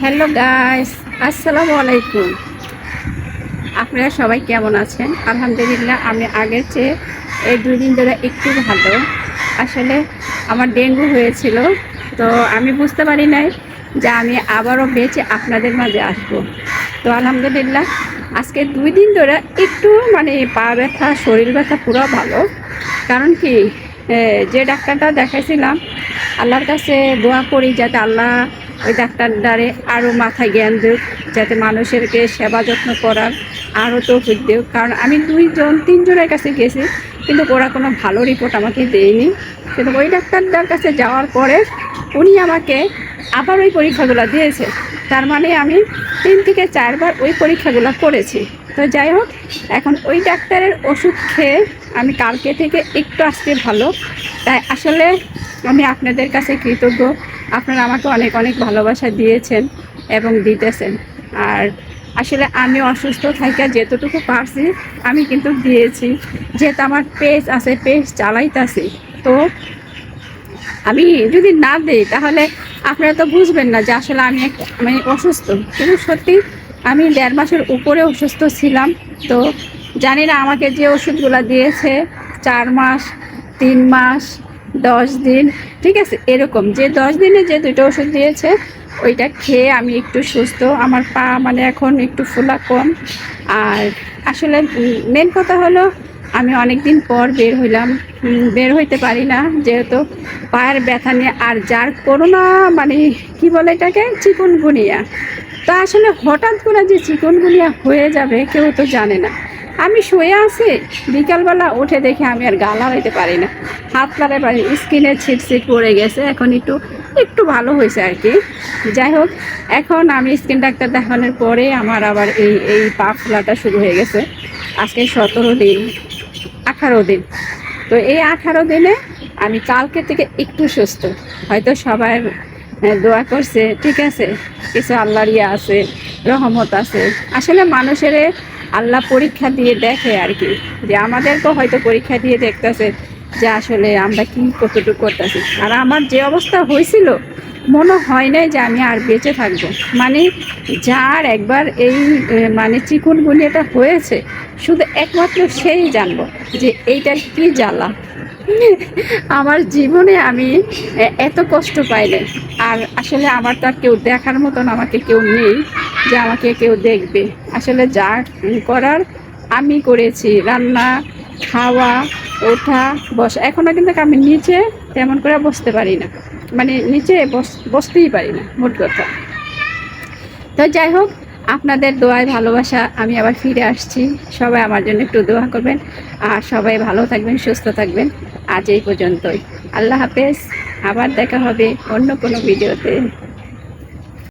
Hello guys, আসসালামু আলাইকুম। আপনারা সবাই কেমন আছেন? আলহামদুলিল্লাহ, আমি আগের চেয়ে এই দুই দিন ধরে একটু ভালো। আসলে আমার ডেঙ্গু হয়েছিল, তো আমি বুঝতে পারি নাই যে আমি আবারও বেঁচে আপনাদের মাঝে আসব। তো আলহামদুলিল্লাহ, আজকে দুই দিন ধরে একটু মানে পা ব্যথা, শরীর ব্যথা পুরো ভালো। কারণ কি যে ডাক্তারটা দেখাইছিলাম আল্লাহর কাছে দোয়া করি যাতে আল্লাহ ওই ডাক্তার দ্বারে আরও মাথায় জ্ঞান দেব যাতে মানুষেরকে সেবা যত্ন করার আরও তো দেব কারণ আমি দুইজন, তিনজনের কাছে গেছি, কিন্তু ওরা কোনো ভালো রিপোর্ট আমাকে দেয়নি। কিন্তু ওই ডাক্তারদার কাছে যাওয়ার পরে উনি আমাকে আবার ওই পরীক্ষাগুলো দিয়েছে। তার মানে আমি তিন থেকে চারবার ওই পরীক্ষাগুলো করেছি। তো যাই হোক, এখন ওই ডাক্তারের ওষুধ খেয়ে আমি কালকে থেকে একটু আসতে ভালো। তাই আসলে আমি আপনাদের কাছে কৃতজ্ঞ। আপনারা আমাকে অনেক অনেক ভালোবাসা দিয়েছেন এবং দিতেছেন। আর আসলে আমি অসুস্থ থাকা যেতটুকু পারছি, আমি কিন্তু দিয়েছি। যেহেতু আমার পেজ আছে, পেজ চালাইতাছি, তো আমি যদি না দিই, তাহলে আপনারা তো বুঝবেন না যে আসলে আমি মানে অসুস্থ। কিন্তু সত্যি আমি দেড় মাসের উপরে অসুস্থ ছিলাম, তো জানি না আমাকে যে ওষুধগুলো দিয়েছে, চার মাস, তিন মাস দশ দিন। ঠিক আছে, এরকম যে দশ দিনে যে দুটো ওষুধ দিয়েছে, ওইটা খেয়ে আমি একটু সুস্থ। আমার পা মানে এখন একটু ফোলা কম। আর আসলে মেন কথা হলো, আমি অনেক দিন পর বের হইলাম। বের হইতে পারি না, যেহেতু পায়ের ব্যথা নিয়ে আর যার করোনা মানে কি বলে এটাকে? চিকুনগুনিয়া। তা আসলে হঠাৎ করে যে চিকুনগুনিয়া হয়ে যাবে, কেউ তো জানে না। আমি শুয়ে আছি। বিকালবেলা উঠে দেখে আমি আর গা লাগাইতে পারি না। হাত লাগাই পারি স্কিনে ছিট ছিট পড়ে গেছে। এখন একটু একটু ভালো হয়েছে আর কি। যাই হোক এখন আমি স্কিন ডাক্তার দেখানোর পরে আমার আবার এই এই পা ফোলাটা শুরু হয়ে গেছে। আজকে সতেরো দিন আঠারো দিন। তো এই আঠারো দিনে আমি কালকে থেকে একটু সুস্থ। হয়তো আহ, দোয়া করছে, ঠিক আছে? কিছু আল্লাহর ইয়ে আছে, রহমত আছে। আসলে মানুষের আল্লাহ পরীক্ষা দিয়ে দেখে আর কি। যে আমাদেরকেও হয়তো পরীক্ষা দিয়ে দেখতেছে যে আসলে আমরা কি কতটুকু করতেছি। আর আমার যে অবস্থা হয়েছিল মনে হয় নাই যে আমি আর বেঁচে থাকব। মানে যার একবার এই মানে চিকুনগুনিয়াটা হয়েছে, শুধু একমাত্র সেই জানব যে এইটা কি জ্বালা। আমার জীবনে আমি এত কষ্ট পাইলে, আর আসলে আমার তো কেউ দেখার মতন আমাকে কেউ নেই যে আমাকে কেউ দেখবে। আসলে যা করার আমি করেছি, রান্না খাওয়া, ওঠা, বসা এখনও কিন্তু আমি নিচে তেমন করে বসতে পারি না। মানে নিচে বস- বসতেই পারি না, মোট কথা। তো যাই হোক, আপনাদের দোয়ায় ভালোবাসা, আমি আবার ফিরে আসছি। সবাই আমার জন্য একটু দোয়া করবেন। আর সবাই ভালো থাকবেন, সুস্থ থাকবেন। আজ এই পর্যন্তই। আল্লাহ হাফেজ। আবার দেখা হবে অন্য কোনো ভিডিওতে।